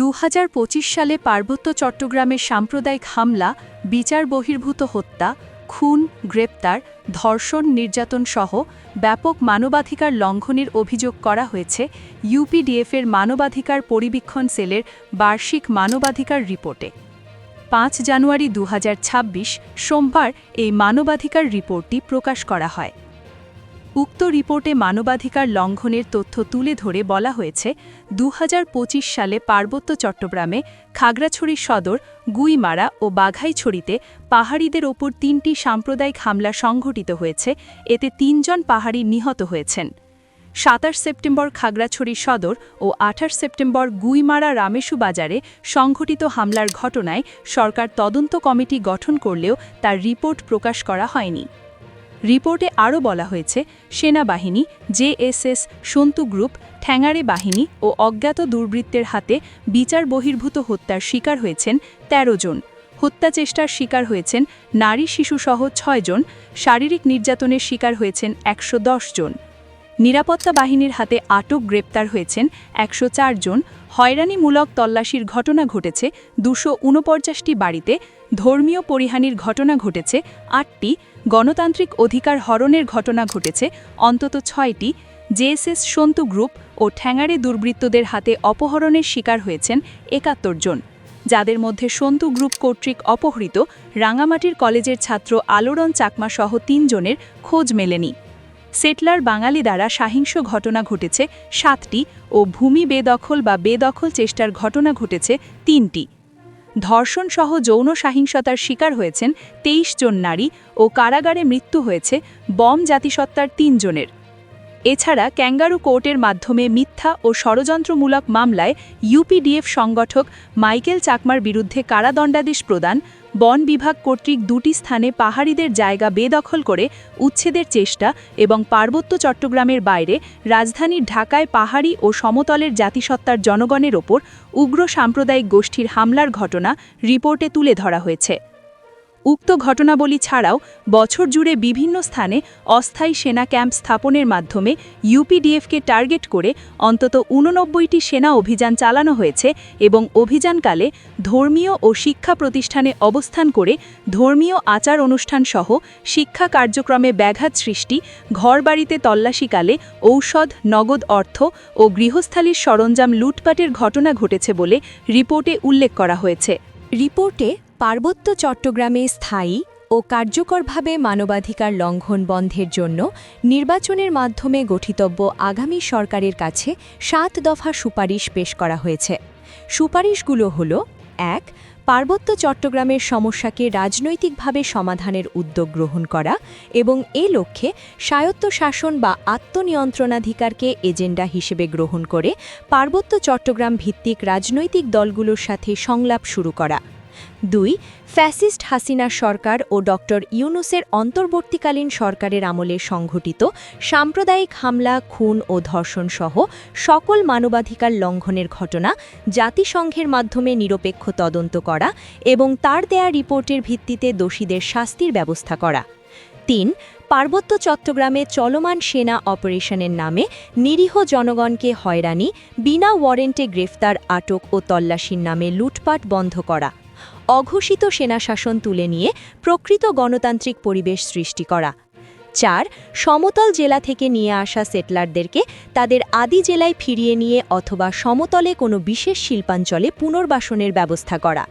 দু হাজার পঁচিশ সালে পার্বত্য চট্টগ্রামের সাম্প্রদায়িক হামলা, বিচার বহির্ভূত হত্যা, খুন, গ্রেপ্তার, ধর্ষণ, নির্যাতন সহ ব্যাপক মানবাধিকার লঙ্ঘনের অভিযোগ করা হয়েছে ইউপিডিএফের মানবাধিকার পরিবীক্ষণ সেলের বার্ষিক মানবাধিকার রিপোর্টে। পাঁচ জানুয়ারি দু হাজার ছাব্বিশ সোমবার এই মানবাধিকার রিপোর্টটি প্রকাশ করা হয়। উক্ত রিপোর্টে মানবাধিকার লঙ্ঘনের তথ্য তুলে ধরে বলা হয়েছে দু হাজার পঁচিশ সালে পার্বত্য চট্টগ্রামে খাগড়াছড়ি সদর, গুইমারা ও বাঘাইছড়িতে পাহাড়িদের ওপর তিনটি সাম্প্রদায়িক হামলা সংঘটিত হয়েছে, এতে তিনজন পাহাড়ি নিহত হয়েছেন। সাতাশ সেপ্টেম্বর খাগড়াছড়ি সদর ও আঠাশ সেপ্টেম্বর গুইমারা রামেশু বাজারে সংঘটিত হামলার ঘটনায় সরকার তদন্ত কমিটি গঠন করলেও তার রিপোর্ট প্রকাশ করা হয়নি। রিপোর্টে আরও বলা হয়েছে, সেনাবাহিনী জেএসএস সন্তু গ্রুপ ঠ্যাঙারে বাহিনী ও অজ্ঞাত দুর্বৃত্তের হাতে বিচার বহির্ভূত হত্যার শিকার হয়েছেন ১৩ জন। হত্যা চেষ্টার শিকার হয়েছেন নারী শিশুসহ ছয় জন, শারীরিক নির্যাতনের শিকার হয়েছেন একশো জন। নিরাপত্তা বাহিনীর হাতে আটক গ্রেপ্তার হয়েছেন একশো জন। হয়রানিমূলক তল্লাশির ঘটনা ঘটেছে দুশো বাড়িতে। ধর্মীয় পরিহানির ঘটনা ঘটেছে আটটি। গণতান্ত্রিক অধিকার হরণের ঘটনা ঘটেছে অন্তত ছয়টি। জেএসএস সন্তু গ্রুপ ও ঠ্যাঙারে দুর্বৃত্তদের হাতে অপহরণের শিকার হয়েছেন একাত্তর জন। যাদের মধ্যে সন্তু গ্রুপ কর্তৃক অপহৃত, রাঙামাটির কলেজের ছাত্র আলোড়ন চাকমা সহ তিনজনের খোঁজ মেলেনি। সেটলার বাঙালি দ্বারা সাহিংস ঘটনা ঘটেছে সাতটি ও ভূমি বেদখল বা বেদখল চেষ্টার ঘটনা ঘটেছে তিনটি। ধর্ষণসহ যৌন সহিংসতার শিকার হয়েছেন তেইশ জন নারী ও কারাগারে মৃত্যু হয়েছে বম জাতিসত্তার তিনজনের এছাড়া ক্যাঙ্গারু কোর্টের মাধ্যমে মিথ্যা ও ষড়যন্ত্রমূলক মামলায় ইউপিডিএফ সংগঠক মাইকেল চাকমার বিরুদ্ধে কারাদণ্ডাদেশ প্রদান, বন বিভাগ কর্তৃক দুটি স্থানে পাহাড়িদের জায়গা বেদখল করে উচ্ছেদের চেষ্টা এবং পার্বত্য চট্টগ্রামের বাইরে রাজধানীর ঢাকায় পাহাড়ি ও সমতলের জাতিসত্তার জনগণের ওপর উগ্র সাম্প্রদায়িক গোষ্ঠীর হামলার ঘটনা রিপোর্টে তুলে ধরা হয়েছে। উক্ত ঘটনাবলী ছাড়াও বছর জুড়ে বিভিন্ন স্থানে অস্থায়ী সেনা ক্যাম্প স্থাপনের মাধ্যমে ইউপিডিএফকে টার্গেট করে অন্তত উননব্বইটি সেনা অভিযান চালানো হয়েছে এবং অভিযানকালে ধর্মীয় ও শিক্ষা প্রতিষ্ঠানে অবস্থান করে ধর্মীয় আচার অনুষ্ঠান সহ শিক্ষা কার্যক্রমে ব্যাঘাত সৃষ্টি, ঘরবাড়িতে তল্লাশিকালে ঔষধ, নগদ অর্থ ও গৃহস্থালির সরঞ্জাম লুটপাটের ঘটনা ঘটেছে বলে রিপোর্টে উল্লেখ করা হয়েছে। রিপোর্টে পার্বত্য চট্টগ্রামে স্থায়ী ও কার্যকরভাবে মানবাধিকার লঙ্ঘন বন্ধের জন্য নির্বাচনের মাধ্যমে গঠিতব্য আগামী সরকারের কাছে সাত দফা সুপারিশ পেশ করা হয়েছে। সুপারিশগুলো হল, এক, পার্বত্য চট্টগ্রামের সমস্যাকে রাজনৈতিকভাবে সমাধানের উদ্যোগ গ্রহণ করা এবং এ লক্ষ্যে স্বায়ত্তশাসন বা আত্মনিয়ন্ত্রণাধিকারকে এজেন্ডা হিসেবে গ্রহণ করে পার্বত্য চট্টগ্রাম ভিত্তিক রাজনৈতিক দলগুলোর সাথে সংলাপ শুরু করা। দুই, ফ্যাসিস্ট হাসিনা সরকার ও ড ইউনুসের অন্তর্বর্তীকালীন সরকারের আমলে সংঘটিত সাম্প্রদায়িক হামলা, খুন ও ধর্ষণ সহ সকল মানবাধিকার লঙ্ঘনের ঘটনা জাতিসংঘের মাধ্যমে নিরপেক্ষ তদন্ত করা এবং তার দেয়া রিপোর্টের ভিত্তিতে দোষীদের শাস্তির ব্যবস্থা করা। তিন, পার্বত্য চট্টগ্রামে চলমান সেনা অপারেশনের নামে নিরীহ জনগণকে হয়রানি, বিনা ওয়ারেন্টে গ্রেফতার, আটক ও তল্লাশির নামে লুটপাট বন্ধ করা। অঘোষিত সেনাশাসন তুলে নিয়ে প্রকৃত গণতান্ত্রিক পরিবেশ সৃষ্টি করা। চার, সমতল জেলা থেকে নিয়ে আসা সেটলারদেরকে তাদের আদি জেলায় ফিরিয়ে নিয়ে অথবা সমতলে কোনো বিশেষ শিল্পাঞ্চলে পুনর্বাসনের ব্যবস্থা করা।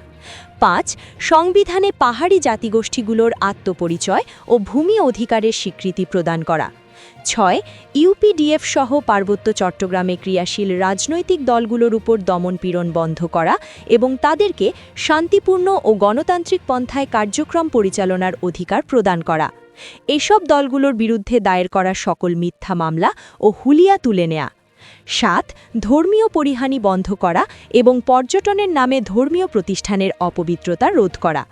পাঁচ, সংবিধানে পাহাড়ি জাতিগোষ্ঠীগুলোর আত্মপরিচয় ও ভূমি অধিকারের স্বীকৃতি প্রদান করা। ছয় ইউপিডিএফ সহ পার্বত্য চট্টগ্রামে ক্রিয়াশীল রাজনৈতিক দলগুলোর উপর দমনপীড়ন বন্ধ করা এবং তাদেরকে শান্তিপূর্ণ ও গণতান্ত্রিক পন্থায় কার্যক্রম পরিচালনার অধিকার প্রদান করা। এসব দলগুলোর বিরুদ্ধে দায়ের করা সকল মিথ্যা মামলা ও হুলিয়া তুলে নেয়া। সাত, ধর্মীয় পরিহানি বন্ধ করা এবং পর্যটনের নামে ধর্মীয় প্রতিষ্ঠানের অপবিত্রতা রোধ করা।